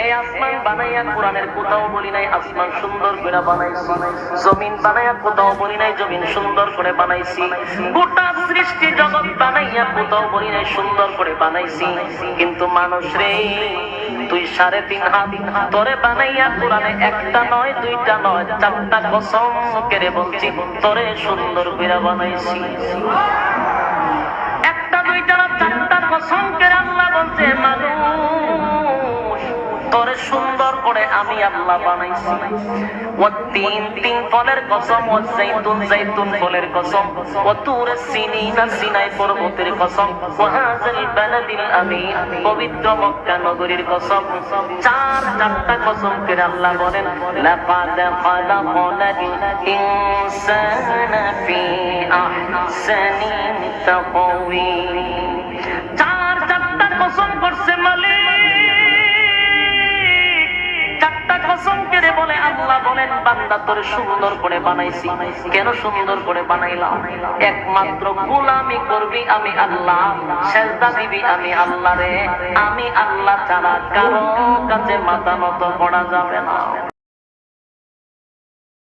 এই আসমান বানাইয়া কোরআনের কোথাও বলি নাই, আসমান সুন্দর করে বানাইছি। জমিন বানাইয়া কোথাও বলি নাই, জমিন সুন্দর করে বানাইছি। গোটা সৃষ্টি জগৎ বানাইয়া কোথাও বলি নাই, সুন্দর করে বানাইছি। কিন্তু মানুষ রে তুই সাড়ে তিন হাত তোরে বানাইয়া কোরআনে একটা নয়, দুইটা নয়, চারটা কসম কেড়ে বলছি, তোরে সুন্দর করে বানাইছি। তোরে সুন্দর করে আমি আল্লাহ বানাইছি। ও তিন তিন ফলের কসম, ও জাইতুন জাইতুন ফলের কসম, ও তুর সিনিনা সিনাই পর্বতের কসম, ও হাজাল বালাদিল আমিন, পবিত্র মক্কা নগরীর কসম। চার চারটা কসম করে আল্লাহ বলেন, লাকাদ খালাকনাল ইনসানা ফি আহসানি তাকওয়িম। বলে আল্লাহ বলেন, বান্দা তোর সুন্দর করে বানাইছি। কেন সুন্দর করে বানাইলাম? একমাত্র গোলামি করবি আমি আল্লাহ, সেজদা দিবি আমি আল্লাহ রে। আমি আল্লাহ ছাড়া কারও কাছে মাথা নত করা যাবে না।